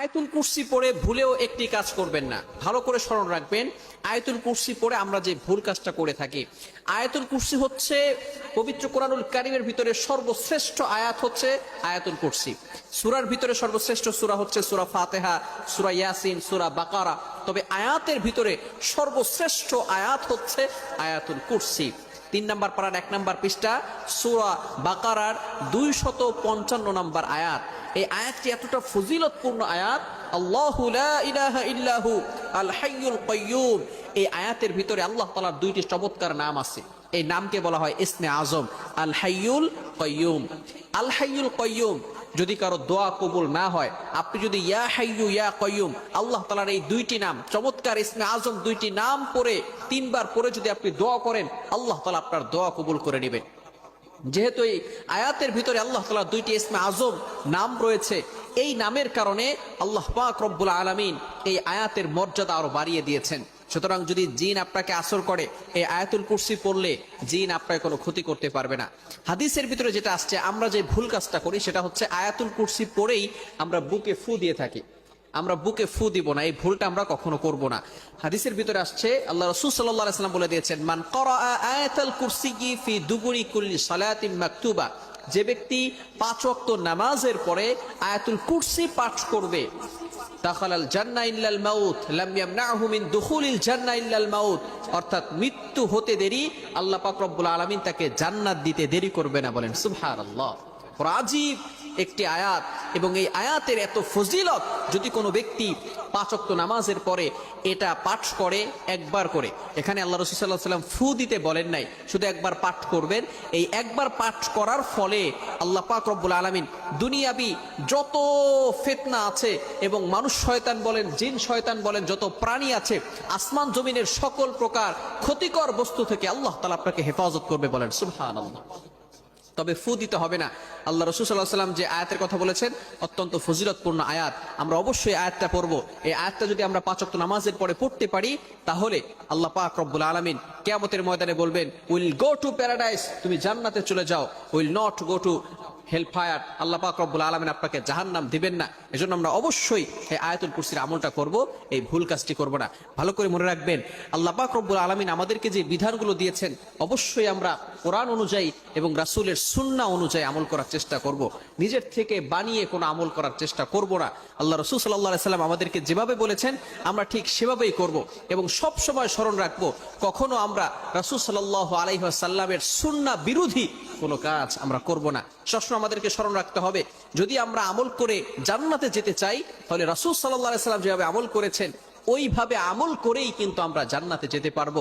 আয়াতুল কুর্সি পড়ে ভুলেও একটি কাজ করবেন না। ভালো করে স্মরণ রাখবেন, আয়াতুল কুরসি পড়ে আমরা যে ভুল কাজটা করে থাকি। আয়াতুল কুর্সি হচ্ছে পবিত্র কোরআনুল কারিমের ভিতরে সর্বশ্রেষ্ঠ আয়াত হচ্ছে আয়াতুল কুরসি। সুরার ভিতরে সর্বশ্রেষ্ঠ সুরা হচ্ছে সুরা ফাতেহা, সুরা ইয়াসিন, সুরা বাকারা। তবে আয়াতের ভিতরে সর্বশ্রেষ্ঠ আয়াত হচ্ছে আয়াতুল কুরসি। তিন নাম্বার পাড়ার এক নাম্বার পৃষ্ঠা, সুরা বাকারার দুই শত পঞ্চান্ন নাম্বার আয়াত। এই আয়াতটি এতটা ফজিলতপূর্ণ আয়াত, আল্লাহ ইল্লাহু আল হাইয়ুল কাইয়্যুম এই আয়াতের ভিতরে আল্লাহ তাআলার দুইটি চমৎকার নাম আছে। এই নামকে বলা হয় ইসমে আজম। আল হাইয়ুল কাইয়্যুম আল হাইয়ুল কাইয়্যুম যদি কারও দোয়া কবুল না হয়, আপনি যদি ইয়া হাইয়ু ইয়া কয়ুম আল্লাহ তালার এই দুইটি নাম, চমৎকার ইসমে আজম দুইটি নাম পরে তিনবার পরে যদি আপনি দোয়া করেন, আল্লাহ তালা আপনার দোয়া কবুল করে নেবেন। যেহেতু এই আয়াতের ভিতরে আল্লাহ তালা দুইটি ইসমে আজম নাম রয়েছে এই নামের কারণে আল্লাহ পাক রব্বুল আলমিন এই আয়াতের মর্যাদা আরও বাড়িয়ে দিয়েছেন। সুতরাং যদি জিন আপনাকে আসর করে, এই আয়াতুল কুরসি পড়লে জিন আপনাকে কোনো ক্ষতি করতে পারবে না। হাদিসের ভিতরে যেটা আসছে, আমরা যে ভুল কাজটা করি, সেটা হচ্ছে আয়াতুল কুরসি পড়েই আমরা বুকে ফু দিয়ে থাকি। আমরা বুকে ফু দিব না, এই ভুলটা আমরা কখনো করব না। হাদিসের ভিতরে আসছে, আল্লাহ রসুল সাল্লাহ সাল্লাম বলে দিয়েছেন, মান করা আয়াতুল কুরসি ফি দুবুরি কুল্লি সালাতিন মাকতুবা। যে ব্যক্তি পাঁচ অক্ত নামাজের পরে আয়াতুল কুরসি পাঠ করবে ইল্লাল মাউত মাউত, অর্থাৎ মৃত্যু হতে দেরি, আল্লাহ পাক রব্বুল আলমিন তাকে জান্নাত দিতে দেরি করবে না বলেন। সুবহানাল্লাহ। রাজীব একটি আয়াত, এবং এই আয়াতের এত ফজিলত যদি কোনো ব্যক্তি পাঁচক্ত নামাজের পরে এটা পাঠ করে একবার করে। এখানে আল্লাহ রসুল্লাহ সাল্লাম ফু দিতে বলেন নাই, শুধু একবার পাঠ করবেন। এই একবার পাঠ করার ফলে আল্লাহ পাক রব্বুল আলমিন দুনিয়াবি যত ফেতনা আছে এবং মানুষ শয়তান বলেন, জিন শয়তান বলেন, যত প্রাণী আছে, আসমান জমিনের সকল প্রকার ক্ষতিকর বস্তু থেকে আল্লাহ তালা আপনাকে হেফাজত করবে বলেন সুবহান আল্লাহ তবে ফু দিতে হবে না। আল্লাহ রসুল সাল্লাহ সাল্লাম যে আয়াতের কথা বলেছেন, অত্যন্ত ফজিলতপূর্ণ আয়াত। আমরা অবশ্যই আয়াতটা পড়ব। এই আয়াতটা যদি আমরা পাঁচক্ত নামাজের পরে পড়তে পারি, তাহলে আল্লাহ পাক রব্বুল আলমিন কেয়ামতের ময়দানে বলবেন উইল গো টু প্যারাডাইস তুমি জান্নাতে চলে যাও। Will not go to hell fire আল্লাহ পাক রব্বুল আলমিন আপনাকে জাহান্নাম দিবেন না। এজন্য আমরা অবশ্যই এই আয়াতুল কুরসির আমলটা করব, এই ভুল কাজটি করব না। ভালো করে মনে রাখবেন, আল্লাহ পাক রব্বুল আলমিন আমাদেরকে যে বিধানগুলো দিয়েছেন, অবশ্যই আমরা কোরআন অনুযায়ী এবং রাসূলের সুন্না অনুযায়ী আমল করার চেষ্টা করব। নিজের থেকে বানিয়ে কোনো আমল করার চেষ্টা করব না। আল্লাহ রসুল সাল্লাহ সাল্লাম আমাদেরকে যেভাবে বলেছেন, আমরা ঠিক সেভাবেই করব এবং সব সময় স্মরণ রাখব, কখনো আমরা রাসূল সাল্লাহ আলাইসাল্লামের সুন্না বিরোধী কোনো কাজ আমরা করব না। সবসময় আমাদেরকে স্মরণ রাখতে হবে, যদি আমরা আমল করে জান্নাতে যেতে চাই, তাহলে রাসুল সাল্লাহ সাল্লাম যেভাবে আমল করেছেন, ওইভাবে আমল করেই কিন্তু আমরা জান্নাতে যেতে পারব।